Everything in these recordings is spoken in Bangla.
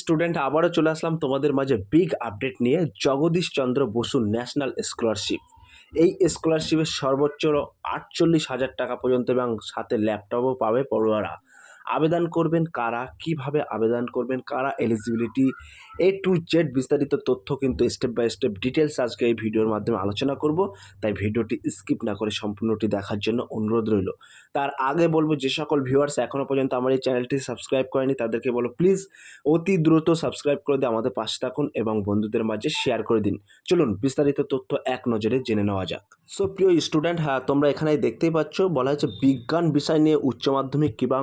স্টুডেন্ট আবারও চলে আসলাম তোমাদের মাঝে বিগ আপডেট নিয়ে। জগদীশ চন্দ্র বসু ন্যাশনাল স্কলারশিপ এই স্কলারশিপের সর্বোচ্চ আটচল্লিশ হাজার টাকা পর্যন্ত এবং সাথে ল্যাপটপও পাবে পড়ুয়ারা। আবেদন করবেন, কারা কীভাবে আবেদন করবেন, কারা এলিজিবিলিটি এ টু জেড বিস্তারিত তথ্য কিন্তু স্টেপ বাই স্টেপ ডিটেলস আজকে এই ভিডিওর মাধ্যমে আলোচনা করব। তাই ভিডিওটি স্কিপ না করে সম্পূর্ণটি দেখার জন্য অনুরোধ রইল। তার আগে বলব, যে সকল ভিউয়ার্স এখনও পর্যন্ত আমার এই চ্যানেলটি সাবস্ক্রাইব করেনি, তাদেরকে বলো প্লিজ অতি দ্রুত সাবস্ক্রাইব করে দিয়ে আমাদের পাশে থাকুন এবং বন্ধুদের মাঝে শেয়ার করে দিন। চলুন, বিস্তারিত তথ্য এক নজরে জেনে নেওয়া যাক। সো প্রিয় স্টুডেন্ট হ্যাঁ তোমরা এখানে দেখতেই পাচ্ছ, বলা হচ্ছে বিজ্ঞান বিষয় নিয়ে উচ্চ মাধ্যমিক এবং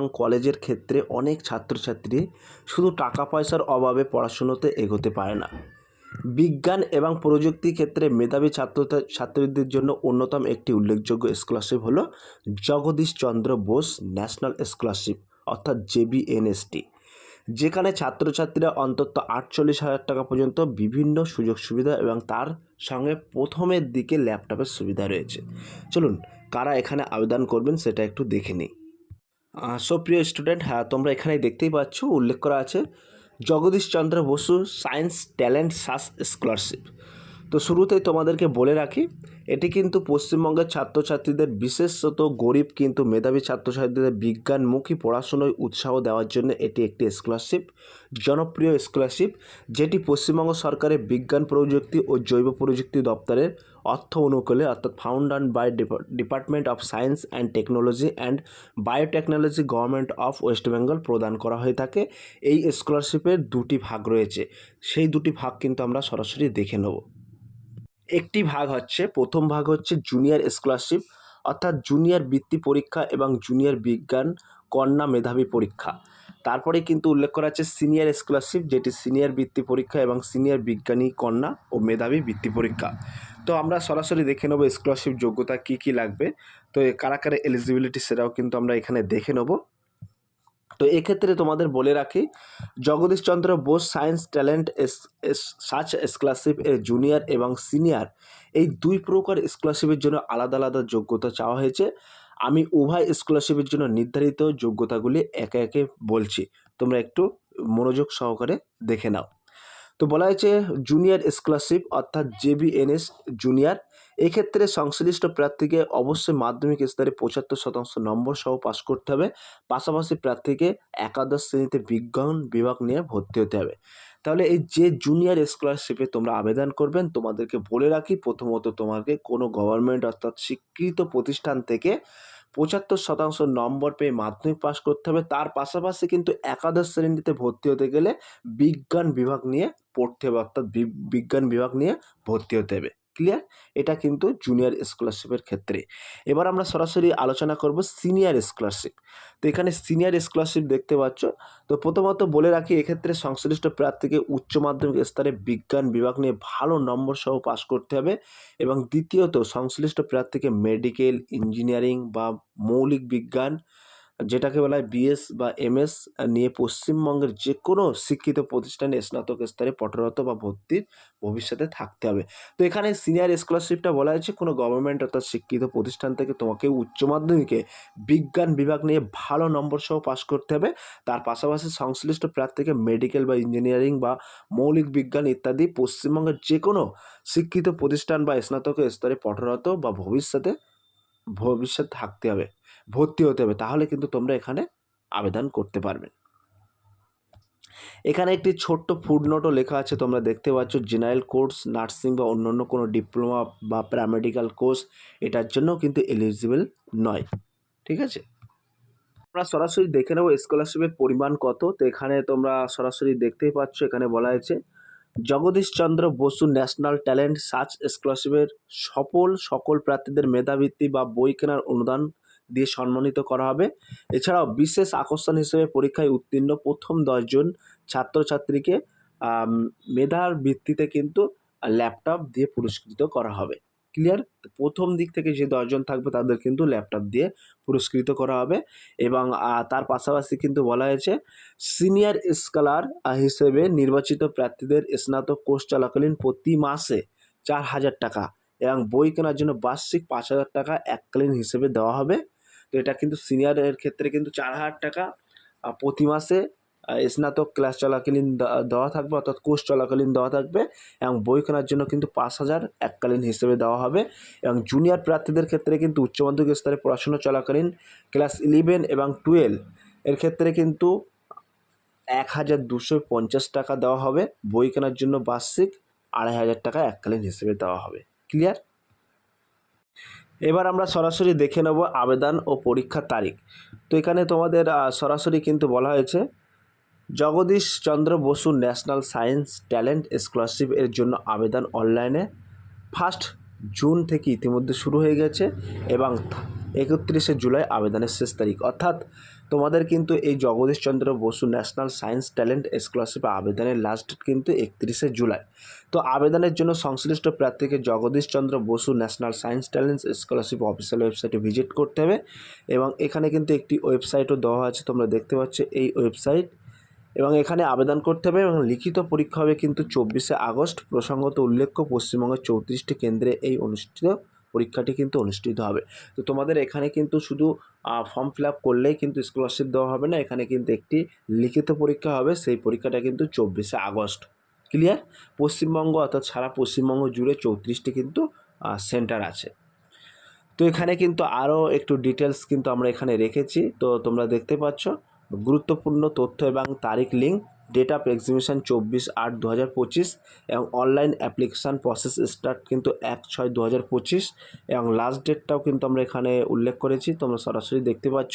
কলেজের ক্ষেত্রে অনেক ছাত্রছাত্রী শুধু টাকা পয়সার অভাবে পড়াশুনোতে এগোতে পারে না। বিজ্ঞান এবং প্রযুক্তি ক্ষেত্রে মেধাবী ছাত্র ছাত্রীদের জন্য অন্যতম একটি উল্লেখযোগ্য স্কলারশিপ হলো জগদীশ চন্দ্র বোস ন্যাশনাল স্কলারশিপ অর্থাৎ জেবিএনএসটি যেখানে ছাত্রছাত্রীরা অন্তত আটচল্লিশ হাজার টাকা পর্যন্ত বিভিন্ন সুযোগ সুবিধা এবং তার সঙ্গে প্রথমের দিকে ল্যাপটপের সুবিধা রয়েছে। চলুন, কারা এখানে আবেদন করবেন সেটা একটু দেখে নিই। সো প্রিয় স্টুডেন্ট হ্যাঁ তোমরা এখানে দেখতেই পাচ্ছ, উল্লেখ করা আছে জগদীশ চন্দ্র বসু সায়েন্স ট্যালেন্ট সাস স্কলারশিপ তো শুরুতেই তোমাদেরকে বলে রাখি, এটি কিন্তু পশ্চিমবঙ্গের ছাত্রছাত্রীদের বিশেষত গরিব কিন্তু মেধাবী ছাত্রছাত্রীদের বিজ্ঞানমুখী পড়াশুনোয় উৎসাহ দেওয়ার জন্য এটি একটি স্কলারশিপ জনপ্রিয় স্কলারশিপ যেটি পশ্চিমবঙ্গ সরকারের বিজ্ঞান প্রযুক্তি ও জৈব প্রযুক্তি দপ্তরের অর্থ অনুকূলে, অর্থাৎ funded by department of science and technology and biotechnology government of West Bengal প্রদান করা হয়ে থাকে। এই স্কলারশিপের দুটি ভাগ রয়েছে। সেই দুটি ভাগ কিন্তু আমরা সরাসরি দেখে নেব। একটি ভাগ হচ্ছে, প্রথম ভাগ হচ্ছে জুনিয়র স্কলারশিপ অর্থাৎ জুনিয়র বৃত্তি পরীক্ষা এবং জুনিয়র বিজ্ঞান কন্যা মেধাবী পরীক্ষা। তারপরে কিন্তু উল্লেখ করা আছে সিনিয়র স্কলারশিপ যেটি সিনিয়র বৃত্তি পরীক্ষা এবং সিনিয়র বিজ্ঞানী, কন্যা ও মেধাবী বৃত্তি পরীক্ষা। তো আমরা সরাসরি দেখে নেব স্কলারশিপ যোগ্যতা কী কী লাগবে। তো কারা কারা এলিজিবিলিটি সেটাও কিন্তু আমরা এখানে দেখে নেব। তো এক্ষেত্রে তোমাদের বলে রাখি জগদীশচন্দ্র বোস সায়েন্স ট্যালেন্ট সাচ স্কলারশিপ এর জুনিয়র এবং সিনিয়র এই দুই প্রকার স্কলারশিপের জন্য আলাদা আলাদা যোগ্যতা চাওয়া হয়েছে। আমি উভয় স্কলারশিপের জন্য নির্ধারিত যোগ্যতাগুলি একে একে বলছি। তোমরা একটু মনোযোগ সহকারে দেখে নাও। তো বলা হয়েছে জুনিয়র স্কলারশিপ অর্থাৎ জেবিএনএস জুনিয়র এক্ষেত্রে সংশ্লিষ্ট প্রার্থীকে অবশ্যই মাধ্যমিক স্তরে পঁচাত্তর শতাংশ নম্বর সহ পাশ করতে হবে। পাশাপাশি প্রার্থীকে একাদশ শ্রেণীতে বিজ্ঞান বিভাগ নিয়ে ভর্তি হতে হবে। তাহলে এই যে জুনিয়র স্কলারশিপে তোমরা আবেদন করবেন, তোমাদেরকে বলে রাখি, প্রথমত তোমাকে কোনো গভর্নমেন্ট অর্থাৎ স্বীকৃত প্রতিষ্ঠান থেকে পঁচাত্তর শতাংশ নম্বর পেয়ে মাধ্যমিক পাস করতে হবে। তার পাশাপাশি কিন্তু একাদশ শ্রেণীতে ভর্তি হতে গেলে বিজ্ঞান বিভাগ নিয়ে পড়তে হবে, অর্থাৎ বিজ্ঞান বিভাগ নিয়ে ভর্তি হতে হবে। ক্লিয়ার এটা কিন্তু জুনিয়র স্কলারশিপের ক্ষেত্রে। এবার আমরা সরাসরি আলোচনা করব সিনিয়র স্কলারশিপ তো এখানে সিনিয়র স্কলারশিপ দেখতে পাচ্ছ। তো প্রথমত বলে রাখি, এক্ষেত্রে সংশ্লিষ্ট প্রার্থীকে উচ্চ মাধ্যমিক স্তরে বিজ্ঞান বিভাগ নিয়ে ভালো নম্বর সহ পাশ করতে হবে এবং দ্বিতীয়ত, সংশ্লিষ্ট প্রার্থীকে মেডিকেল ইঞ্জিনিয়ারিং বা মৌলিক বিজ্ঞান যেটাকে বলা হয় বিএস বা এমএস নিয়ে পশ্চিমবঙ্গের যে কোনো শিক্ষিত প্রতিষ্ঠানে স্নাতক স্তরে পঠরত বা ভর্তির ভবিষ্যতে থাকতে হবে। তো এখানে সিনিয়র স্কলারশিপটা বলা হয়েছে, কোনো গভর্নমেন্ট অর্থাৎ শিক্ষিত প্রতিষ্ঠান থেকে তোমাকে উচ্চ মাধ্যমিকে বিজ্ঞান বিভাগ নিয়ে ভালো নম্বর সহ পাশ করতে হবে। তার পাশাপাশি সংশ্লিষ্ট প্রার্থীকে মেডিকেল বা ইঞ্জিনিয়ারিং বা মৌলিক বিজ্ঞান ইত্যাদি পশ্চিমবঙ্গের যে কোনো শিক্ষিত প্রতিষ্ঠান বা স্নাতক স্তরে পঠরত বা ভবিষ্যতে ভবিষ্যৎ থাকতে হবে। ভর্তি হতে হবে, তাহলে কিন্তু তোমরা এখানে আবেদন করতে পারবে। এখানে একটি ছোট্ট ফুডনোটও লেখা আছে, তোমরা দেখতে পাচ্ছ জেনারেল কোর্স নার্সিং বা অন্যান্য কোনো ডিপ্লোমা বা প্যারামেডিক্যাল কোর্স এটার জন্য কিন্তু এলিজিবল নয়, ঠিক আছে? আমরা সরাসরি দেখে নেব স্কলারশিপের পরিমাণ কত, তো এখানে তোমরা সরাসরি দেখতেই পাচ্ছ, এখানে বলা হয়েছে Jagadish Chandra Basu national talent search স্কলারশিপের সফল সকল প্রার্থীদের মেধাবৃত্তি বা বই কেনার অনুদান দিয়ে সম্মানিত করা হবে। এছাড়াও বিশেষ আকর্ষণ হিসেবে পরীক্ষায় উত্তীর্ণ প্রথম দশজন ছাত্রছাত্রীকে মেধার ভিত্তিতে কিন্তু ল্যাপটপ দিয়ে পুরস্কৃত করা হবে। ক্লিয়ার? প্রথম দিক থেকে যে দশজন থাকবে তাদের কিন্তু ল্যাপটপ দিয়ে পুরস্কৃত করা হবে এবং তার পাশাপাশি কিন্তু বলা হয়েছে, সিনিয়র স্কলার হিসেবে নির্বাচিত প্রার্থীদের স্নাতক কোর্স চলাকালীন প্রতি মাসে চার হাজার টাকা এবং বই কেনার জন্য বার্ষিক পাঁচ হাজার টাকা এককালীন হিসেবে দেওয়া হবে। তো এটা কিন্তু সিনিয়রের ক্ষেত্রে কিন্তু চার হাজার টাকা প্রতি মাসে স্নাতক ক্লাস চলাকালীন দেওয়া থাকবে, অর্থাৎ কোর্স চলাকালীন দেওয়া থাকবে, এবং বই কেনার জন্য কিন্তু পাঁচ হাজার এককালীন হিসেবে দেওয়া হবে, এবং জুনিয়র প্রার্থীদের ক্ষেত্রে কিন্তু উচ্চ মাধ্যমিক স্তরে পড়াশোনা চলাকালীন ক্লাস ইলেভেন এবং টুয়েলভ এর ক্ষেত্রে কিন্তু এক হাজার দুশো পঞ্চাশ টাকা দেওয়া হবে, বই কেনার জন্য বার্ষিক আড়াই হাজার টাকা এককালীন হিসেবে দেওয়া হবে। ক্লিয়ার এবার আমরা সরাসরি দেখে নেব আবেদন ও পরীক্ষার তারিখ। তো এখানে তোমাদের সরাসরি কিন্তু বলা হয়েছে, Jagadish Chandra Basu national science talent scholarship এর জন্য আবেদন অনলাইনে। ফার্স্ট জুন থেকে ইতিমধ্যে শুরু হয়ে গেছে এবং একত্রিশে জুলাই আবেদনের শেষ তারিখ। অর্থাৎ তোমাদের কিন্তু এই Jagadish Chandra Basu national science talent scholarship আবেদনের লাস্ট ডেট কিন্তু একত্রিশে জুলাই। তো আবেদনের জন্য সংশ্লিষ্ট প্রার্থীকে Jagadish Chandra Basu national science talent scholarship official ওয়েবসাইটে ভিজিট করতে হবে এবং এখানে কিন্তু একটি ওয়েবসাইটও দেওয়া আছে, তোমরা দেখতে পাচ্ছ এই ওয়েবসাইট। এবং এখানে আবেদন করতে হবে এবং লিখিত পরীক্ষা হবে কিন্তু চব্বিশে আগস্ট। প্রসঙ্গত উল্লেখ্য পশ্চিমবঙ্গের চৌত্রিশটি কেন্দ্রে এই অনুষ্ঠিত পরীক্ষাটি কিন্তু অনুষ্ঠিত হবে। তো তোমাদের এখানে কিন্তু শুধু ফর্ম ফিল আপ করলেই কিন্তু স্কলারশিপ দেওয়া হবে না, এখানে কিন্তু একটি লিখিত পরীক্ষা হবে, সেই পরীক্ষাটা কিন্তু চব্বিশে আগস্ট। ক্লিয়ার পশ্চিমবঙ্গ, অর্থাৎ সারা পশ্চিমবঙ্গ জুড়ে চৌত্রিশটি কিন্তু সেন্টার আছে। তো এখানে কিন্তু আরও একটু ডিটেলস কিন্তু আমরা এখানে রেখেছি। তো তোমরা দেখতে পাচ্ছ, গুরুত্বপূর্ণ তথ্য এবং তারিখ লিঙ্ক ডেট অফ এক্সিবিশন চব্বিশ আট দু হাজার পঁচিশ এবং অনলাইন অ্যাপ্লিকেশান প্রসেস স্টার্ট কিন্তু এক ছয় দু হাজার পঁচিশ এবং লাস্ট ডেটটাও কিন্তু আমরা এখানে উল্লেখ করেছি, তোমরা সরাসরি দেখতে পাচ্ছ।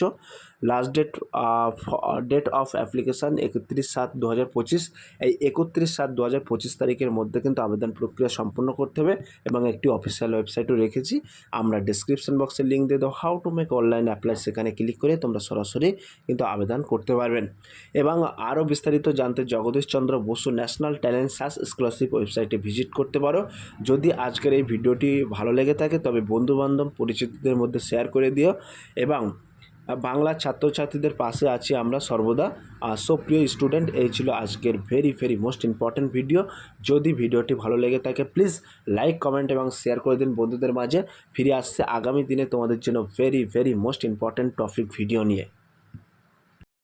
Last date date of application একত্রিশ সাত দু হাজার পঁচিশ। এই একত্রিশ সাত দু হাজার পঁচিশ তারিখের মধ্যে কিন্তু আবেদন প্রক্রিয়া সম্পন্ন করতে হবে এবং একটি অফিসিয়াল ওয়েবসাইটও রেখেছি। আমরা ডিসক্রিপশন বক্সে লিঙ্ক দিয়ে দেবো। How to make online apply সেখানে ক্লিক করে তোমরা সরাসরি কিন্তু আবেদন করতে পারবেন। এবং আরও বিস্তারিত জানতে Jagadish Chandra Basu national talent search scholarship ওয়েবসাইটে ভিজিট করতে পারো। যদি আজকের এই ভিডিওটি ভালো লেগে থাকে, তবে বন্ধুবান্ধব, পরিচিতদের মধ্যে শেয়ার করে দিও। এবং বাংলার ছাত্রছাত্রীদের পাশে আছি আমরা সর্বদা। সো প্রিয় স্টুডেন্ট, এই ছিল আজকের very very most important video যদি ভিডিওটি ভালো লেগে থাকে প্লিজ লাইক কমেন্ট এবং শেয়ার করে দিন বন্ধুদের মাঝে। ফিরে আসছে আগামী দিনে তোমাদের জন্য very very most important topic video নিয়ে।